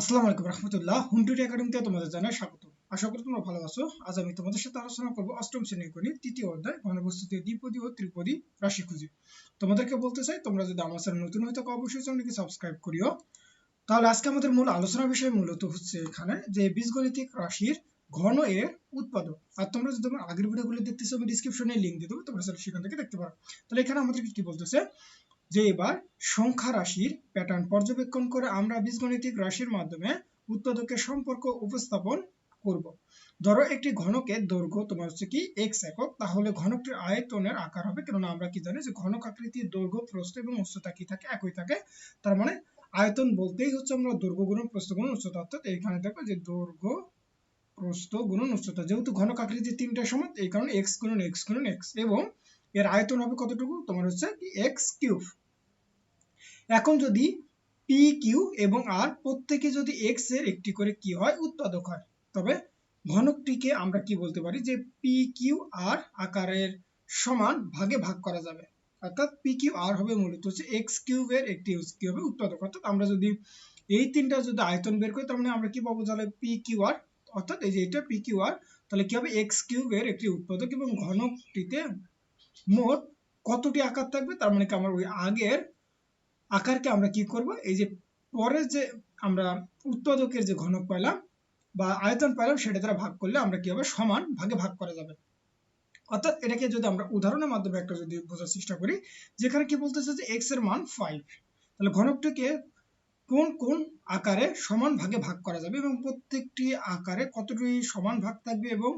আসসালামু আলাইকুম রহমতুল্লাহ। হুমটুরি একাডেমিতে তোমাদের জানাই স্বাগত। আশা করি তোমরা ভালো আছো। আজ আমি তোমাদের সাথে আলোচনা করব অষ্টম শ্রেণির গণিত তৃতীয় অধ্যায় ঘনবস্তুতে দ্বিপদী ও ত্রিপদী রাশি খুঁজি। তোমাদেরকে বলতে চাই, তোমরা যদি আমার চ্যানেল নতুন হয়ে থাকো, অবশ্যই চ্যানেলকে সাবস্ক্রাইব করিও। তাহলে আজকে আমাদের মূল আলোচনা বিষয় মূলত হচ্ছে এখানে যে বীজগণিতিক রাশির ঘন এর উৎপাদক। আর তোমরা যদি তোমার আগের ভিডিওগুলো দেখতেছো, আমি ডিসক্রিপশনে লিঙ্ক দিয়ে দেবো, তোমরা সেখান থেকে দেখতে পারো। তাহলে এখানে আমাদেরকে কি বলতেছে? যে এবার সংখ্যা রাশির প্যাটার্ন পর্যবেক্ষণ করে আমরা বীজগণিতিক রাশির মাধ্যমে উৎপাদকের সম্পর্ক উপস্থাপন করব। ধরো একটি ঘনকের দৈর্ঘ্য তোমার হচ্ছে কি এক্স একক, তাহলে ঘনকটির আয়তনের আকার হবে, কেননা আমরা কি জানি যে ঘনক আকৃতির দৈর্ঘ্য প্রস্থ এবং উচ্চতা কি থাকে? একই থাকে। তার মানে আয়তন বলতেই হচ্ছে আমরা দৈর্ঘ্য গুণন, প্রস্থ গুণন, উচ্চতা। অর্থাৎ এখানে দেখো যে দৈর্ঘ্য, প্রস্থ গুণন, উচ্চতা। যেহেতু ঘনক আকৃতির তিনটা সমান, এই কারণে এক্স গুণন এক্স গুণন এক্স এবং এর আয়তন হবে কতটুকু? তোমার হচ্ছে এক্স কিউব এখন যদি পি কিউ এবং আর প্রত্যেকে যদি এক্সের একটি করে কি হয়? উৎপাদক হয়। তবে ঘনকটিকে আমরা কি বলতে পারি? যে পি কিউ আর আকারের সমান ভাগে ভাগ করা যাবে। অর্থাৎ পি কিউ আর হবে মূলত হচ্ছে এক্স কিউবের একটি কি হবে? উৎপাদক। অর্থাৎ আমরা যদি এই তিনটা যদি আয়তন বের করি, তার মানে আমরা কি পাবো? তাহলে পি কিউ আর অর্থাৎ এই যে এটা পি কিউ আর তাহলে কি হবে? এক্স কিউবের একটি উৎপাদক এবং ঘনকটিতে মোট কতটি আকার থাকবে? তার মানে কি আমরা ওই আগের আকারকে আমরা কি করব? এই যে পরে যে আমরা উৎপাদকের যে ঘনক পাইলাম বা আয়তন পাইলাম, সেটা দ্বারা ভাগ করলে আমরা কি হবে? সমান ভাগে ভাগ করা যাবে। অর্থাৎ এটাকে যদি আমরা উদাহরণের মাধ্যমে একটা যদি বোঝার চেষ্টা করি, যেখানে কি বলতেছে যে এক্সের মান ফাইভ তাহলে ঘনকটিকে কোন কোন আকারে সমান ভাগে ভাগ করা যাবে এবং প্রত্যেকটি আকারে কতটি সমান ভাগ থাকবে এবং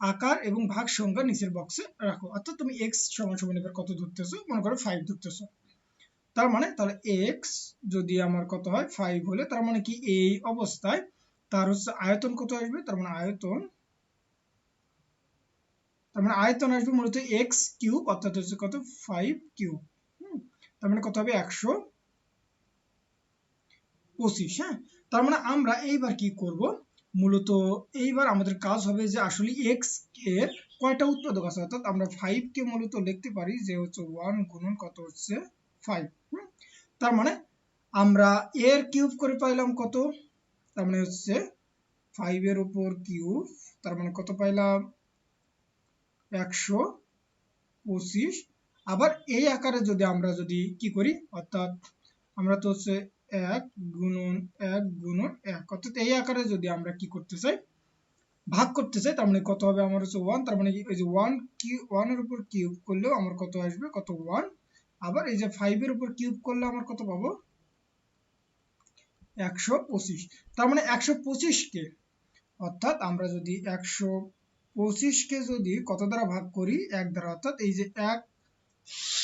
আকার এবং ভাগ সংখ্যা নিচের বক্সে রাখো। অর্থাৎ তুমি এক্স সমান সমান এবার কত ধরতেছো? মনে করো ফাইভ ধরতেছো। তার মানে তাহলে এক্স যদি আমার কত হয়? ফাইভ হলে তার মানে কি এই অবস্থায় তার হচ্ছে আয়তন কত আসবে? তার মানে আয়তন, তার মানে আয়তন আসবে মূলত এক্স কিউব, অর্থাৎ হচ্ছে কত? Five cube. তার মানে কত হবে? একশো পঁচিশ হ্যাঁ? তার মানে আমরা এইবার কি করব? মূলত এইবার আমাদের কাজ হবে যে আসলে এক্সের কয়টা উৎপাদক আছে? অর্থাৎ আমরা ফাইভ কে মূলত লিখতে পারি যে হচ্ছে ওয়ান গুণন কত হচ্ছে ফাইভ তার মানে আমরা এর কিউব করে পাইলাম কত? তার মানে হচ্ছে ফাইভ এর উপর কিউব তার মানে কত পাইলাম? একশো পঁচিশ। আবার এই আকারে যদি আমরা যদি কি করি? অর্থাৎ আমরা তো হচ্ছে এক গুণন এক গুণন এক। অর্থাৎ এই আকারে যদি আমরা কি করতে চাই, ভাগ করতে চাই, তার মানে কত হবে আমার হচ্ছে ওয়ান তার মানে এই যে ওয়ান ওয়ানের উপর কিউব করলেও আমার কত আসবে? কত ওয়ান আবার এই যে ফাইভ এর উপর কিউব করলে আমার কত পাবো? একশো পঁচিশ। তার মানে একশো পঁচিশকে অর্থাৎ আমরা যদি একশো পঁচিশকে যদি কত দ্বারা ভাগ করি? এক দ্বারা। অর্থাৎ এই যে এক,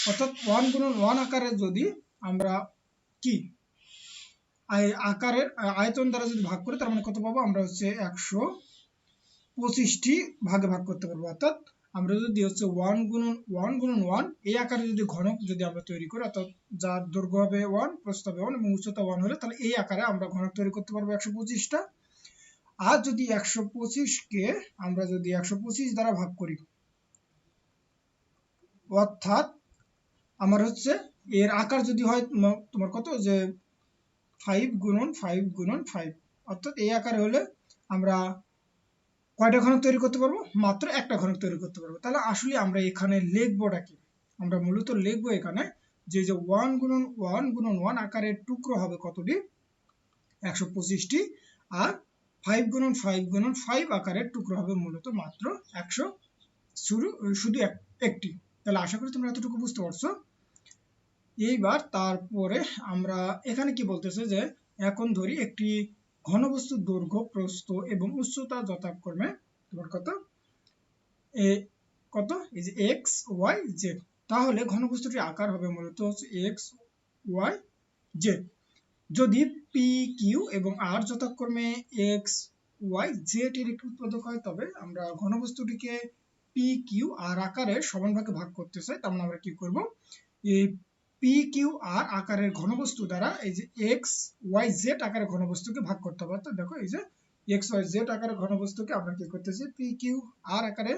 অর্থাৎ ওয়ান গুণন ওয়ান আকারে যদি আমরা কি? আকারের আয়তন দ্বারা যদি ভাগ করি, তার মানে কত পাবো? আমরা হচ্ছে একশো পঁচিশটি ভাগে ভাগ করতে পারব। অর্থাৎ আমরা যদি হচ্ছে ওয়ান গুণন ওয়ান গুণন ওয়ান এই আকারে যদি ঘনক যদি আমরা তৈরি করি, অর্থাৎ যার দৈর্ঘ্য হবে ওয়ান প্রস্থ হবে ওয়ান এবং উচ্চতা ওয়ান হলে, তাহলে এই আকারে আমরা ঘনক তৈরি করতে পারব একশো পঁচিশটা। আর যদি একশো পঁচিশকে আমরা যদি একশো পঁচিশ দ্বারা ভাগ করি, অর্থাৎ আমার হচ্ছে এর আকার যদি হয়, তোমার কত? যে ফাইভ গুণন ফাইভ গুণন ফাইভ অর্থাৎ এই আকারে হলে আমরা কয়টা ঘনক তৈরি করতে পারব? মাত্র একটা ঘনক তৈরি করতে পারব। তাহলে আসলে আমরা এখানে লিখবোটা কি? আমরা মূলত লিখব এখানে যে যে ওয়ান গুণন ওয়ান গুণন ওয়ান আকারের টুকরো হবে কতটি? একশো পঁচিশটি। আর ফাইভ গুণন ফাইভ গুণন ফাইভ আকারের টুকরো হবে মূলত মাত্র একশো। শুরু, শুধু একটি। তাহলে আশা করি তোমরা এতটুকু বুঝতে পারছ। এইবার তারপরে আমরা এখানে কি বলতেছে যে, এখন ধরি একটি ঘনবস্তুর দৈর্ঘ্য, প্রস্থ এবং উচ্চতা যথাক্রমে তোমার কত? এ কত? এই যে এক্স ওয়াই জেড তাহলে ঘনবস্তুটির আকার হবে মূলত হচ্ছে এক্স ওয়াই জেড যদি পি কিউ এবং আর যথাক্রমে এক্স ওয়াই জেড এর একটি উৎপাদক হয়, তবে আমরা ঘনবস্তুটিকে পি কিউ আর আকারে সমান ভাগে করতে চাই, তার মানে আমরা কি করব? এই পি আকারের ঘনবস্তু দ্বারা এই যে এক্স ওয়াই জেড আকারের ঘনবস্তুকে ভাগ করতে হবে। অর্থাৎ দেখো এই যে এক্স ওয়াই জেড আকারের ঘনবস্তুকে আমরা কি করতেছি? পি কিউ আকারে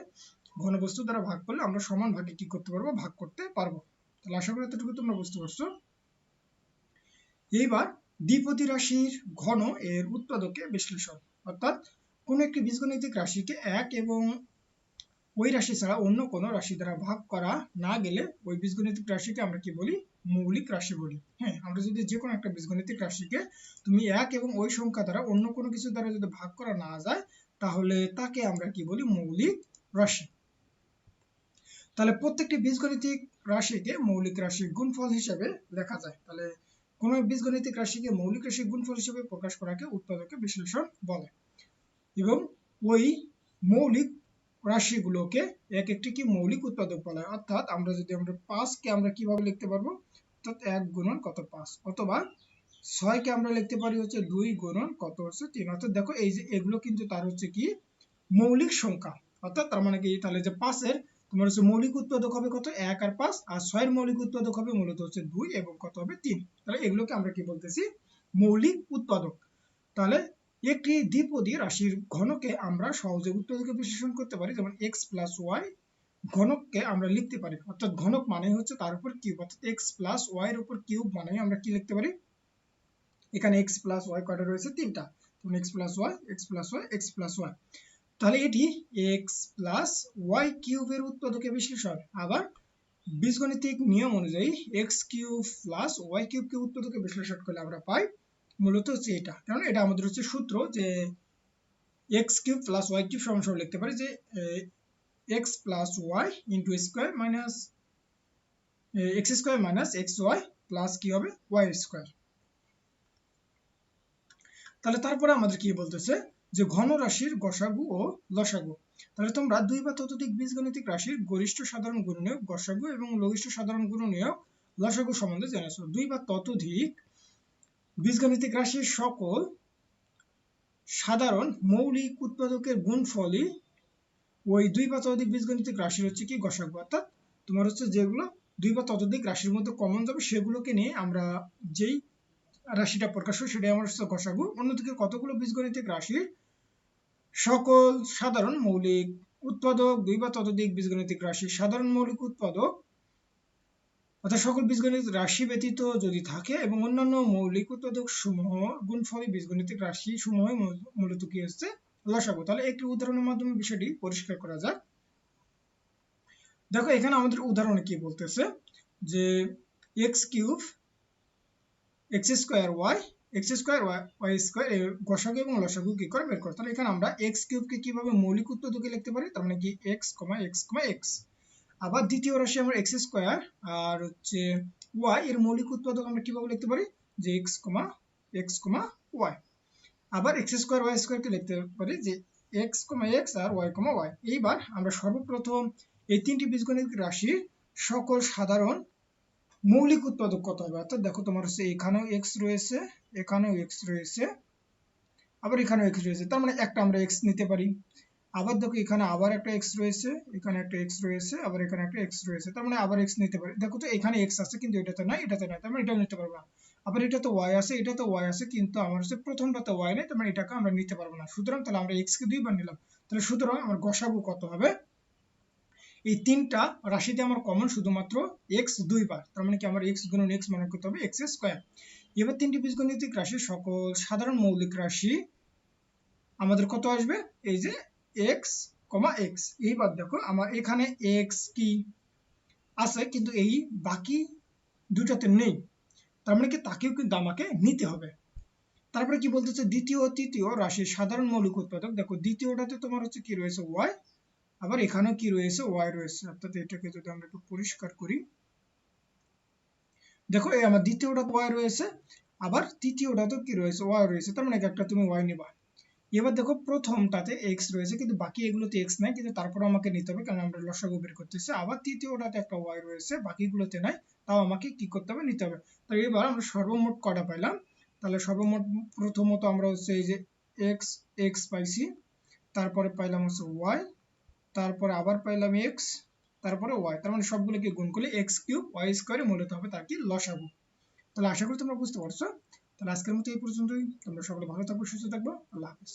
ঘনবস্তু দ্বারা ভাগ করলে আমরা সমান ভাগে কি করতে পারব? ভাগ করতে পারব। তাহলে আশা করি এতটুকু তোমরা বুঝতে পারছ। এইবার দ্বিপতি রাশির ঘন এর উৎপাদকে বিশ্লেষণ। অর্থাৎ কোন একটি বীজগণিতিক রাশিকে এক এবং ওই রাশি ছাড়া অন্য কোনো রাশি দ্বারা ভাগ করা না গেলে ওই বীজগণিতিক রাশিকে আমরা কি বলি? মৌলিক রাশি বলি। হ্যাঁ আমরা যদি যে কোনো একটা বীজগণিতিক রাশিকে তুমি এক এবং ওই সংখ্যা দ্বারা অন্য কোনো কিছু দ্বারা যদি ভাগ করা না যায়, তাহলে তাকে আমরা কি বলি? মৌলিক রাশি। তাহলে প্রত্যেকটি বীজগণিতিক রাশিকে মৌলিক রাশির গুণফল হিসেবে লেখা যায়। তাহলে কোন বীজগণিতিক রাশিকে মৌলিক রাশির গুণফল হিসেবে প্রকাশ করাকে উৎপাদকে বিশ্লেষণ বলে। এবং ওই মৌলিক রাশিগুলোকে এক একটি কি মৌলিক উৎপাদক বলা হয়। অর্থাৎ আমরা যদি আমরা পাঁচকে আমরা কীভাবে লিখতে পারব? অর্থাৎ এক গুণন কত পাঁচ? অথবা ছয়কে আমরা লিখতে পারি হচ্ছে দুই গুণন কত হচ্ছে তিন। অর্থাৎ দেখো এই যে এগুলো কিন্তু তার হচ্ছে কি মৌলিক সংখ্যা। অর্থাৎ তার মানে কি তাহলে যে পাঁচের তোমার হচ্ছে মৌলিক উৎপাদক হবে কত? এক আর পাঁচ। আর ছয়ের মৌলিক উৎপাদক হবে মূলত হচ্ছে দুই এবং কত হবে তিন। তাহলে এগুলোকে আমরা কি বলতেছি? মৌলিক উৎপাদক। তাহলে একটি দ্বিপদী রাশির ঘনকে আমরা সহজে উৎপাদকে বিশ্লেষণ করতে পারি, যেমন এক্স প্লাস ওয়াই ঘনককে আমরা লিখতে পারি। অর্থাৎ ঘনক মানে হচ্ছে তার উপর কিউব অর্থাৎ এক্স প্লাস ওয়াই এর উপর কিউব মানে আমরা কি লিখতে পারি? এখানে এক্স প্লাস ওয়াই কয়টা রয়েছে? তিনটা। X plus Y X plus Y X plus Y তাহলে এটি এক্স প্লাস ওয়াই কিউবের উৎপাদকে বিশ্লেষণ। আবার বীজগণিতিক নিয়ম অনুযায়ী এক্স কিউব প্লাস ওয়াই কিউবকে উৎপাদকে বিশ্লেষণ করলে আমরা পাই মূলত হচ্ছে এটা। কারণ এটা আমাদের হচ্ছে সূত্র যে X cube plus Y cube সমান সমান লিখতে পারি যে X plus Y into square minus X square minus X Y plus কি হবে? ওয়াই স্কোয়ার তাহলে তারপরে আমাদের কি বলতেছে? যে ঘন রাশির গসাগু ও লসাগু। তাহলে তোমরা দুই বা ততোধিক বীজগণিতিক রাশির গরিষ্ঠ সাধারণ গুণনীয়ক গসাগু এবং লঘিষ্ঠ সাধারণ গুণনীয়ক লসাগু সম্বন্ধে জেনেছো। দুই বা ততোধিক বীজগণিতিক রাশির সকল সাধারণ মৌলিক উৎপাদকের গুণফলই ওই দুই বা ততোধিক বীজগণিতিক রাশির হচ্ছে কি গসাগু। অর্থাৎ তোমার হচ্ছে যেগুলো দুই বা ততোধিক রাশির মধ্যে কমন যাবে, সেগুলোকে নিয়ে আমরা যেই রাশিটা প্রকাশ হয় সেটাই আমার হচ্ছে গসাগু। অন্যদিকে কতগুলো বীজগণিতিক রাশির সকল সাধারণ মৌলিক উৎপাদক, দুই বা ততোধিক বীজগণিতিক রাশির সাধারণ মৌলিক উৎপাদক অর্থাৎ সকল বীজগণিত রাশি ব্যতীত যদি থাকে এবং অন্যান্য মৌলিক উৎপাদক সমূহ গুণফলে বীজগণিতিক রাশি সমূহ মূলত কি হচ্ছে? লসাগু। তাহলে একটি উদাহরণের মাধ্যমে বিষয়টি পরিষ্কার করা যাক। দেখো, এখানে আমাদের উদাহরণে কি বলতেছে? যে X cube X square Y X square Y square গসাগু এবং লসাগু কি করে বের করে? তাহলে এখানে আমরা এক্স কিউবকে কীভাবে মৌলিক উৎপাদকে লিখতে পারি? তার মানে কি? X comma X comma X আবার দ্বিতীয় রাশি আমরা এক্স স্কোয়ার আর হচ্ছে ওয়াই এর মৌলিক উৎপাদক আমরা কীভাবে লিখতে পারি? যে X comma X comma Y আবার এক্স স্কোয়ার ওয়াই স্কোয়ারকে লিখতে পারি যে এক্স কমা এক্স আর ওয়াই কমা ওয়াই এইবার আমরা সর্বপ্রথম এই তিনটি বীজগণিত রাশির সকল সাধারণ মৌলিক উৎপাদক কত হবে? অর্থাৎ দেখো তোমার হচ্ছে এখানেও এক্স রয়েছে, এখানেও এক্স রয়েছে, আবার এখানেও এক্স রয়েছে। তার মানে একটা আমরা এক্স নিতে পারি। আবার দেখো এখানে আবার একটা এক্স রয়েছে, এখানে একটা এক্স রয়েছে, আবার এখানে একটা এক্স রয়েছে, তার মানে আবার এক্স নিতে পারি। দেখো তো এখানে এক্স আছে কিন্তু এটাতে নাই এটাতে নাই, তার মানে এটাও নিতে পারব না। আবার এটা তো ওয়াই আছে, এটা তো ওয়াই আছে, কিন্তু আমার হচ্ছে প্রথমটাতে ওয়াই নেই, তার মানে এটাকে আমরা নিতে পারব না। সুতরাং তাহলে আমরা এক্স কে দুইবার নিলাম। তাহলে সুতরাং আমার গসাগু কত হবে? এই তিনটা রাশিতে আমার কমন শুধুমাত্র এক্স দুইবার, তার মানে কি আমার এক্স গুণন এক্স মনে করতে হবে এক্স স্কোয়ার এবার তিনটি বীজগণিতিক রাশি সকল সাধারণ মৌলিক রাশি আমাদের কত আসবে? এই যে এক্স কমা এক্স এইবার দেখো আমার এখানে এক্স কি? আছে, কিন্তু এই বাকি দুটাতে নেই। তার মানে কি তাকেও কিন্তু আমাকে নিতে হবে। তারপরে কি বলতেছে? দ্বিতীয় তৃতীয় রাশির সাধারণ মৌলিক উৎপাদক। দেখো, দ্বিতীয়টাতে তোমার হচ্ছে কি রয়েছে? ওয়াই আবার এখানেও কি রয়েছে? ওয়াই রয়েছে। অর্থাৎ এটাকে যদি আমরা একটু পরিষ্কার করি। দেখো, এই আমার দ্বিতীয়টা ওয়াই রয়েছে। আবার তৃতীয়টাতেও কি রয়েছে? ওয়াই রয়েছে। তার মানে একটা তুমি ওয়াই নিবা। এবার দেখো প্রথমটাতে এক্স রয়েছে, কিন্তু বাকি এগুলোতে এক্স নাই, কিন্তু তারপর আমাকে নিতে হবে, কারণ আমরা লসাগু বের করতেছি। আবার তৃতীয়টাতে একটা ওয়াই রয়েছে, বাকিগুলোতে নাই, তাও আমাকে কি করতে হবে, নিতে হবে। তো এবার আমরা সর্বমোট কটা পাইলাম? তাহলে সর্বমোট প্রথমত আমরা হচ্ছে এই যে এক্স এক্স পাইছি, তারপরে পাইলাম হচ্ছে ওয়াই তারপরে আবার পাইলাম এক্স তারপরে ওয়াই তার মানে সবগুলোকে গুণ করলে এক্স কিউব ওয়াই স্কোয়ারে মূলত হবে তার কি? লসাগু। তাহলে আশা করি তোমরা বুঝতে পারছ। তাহলে আজকের মতো এই পর্যন্তই। তোমরা সকলে ভালো থাকব সুস্থ থাকব। আল্লাহ হাফিজ।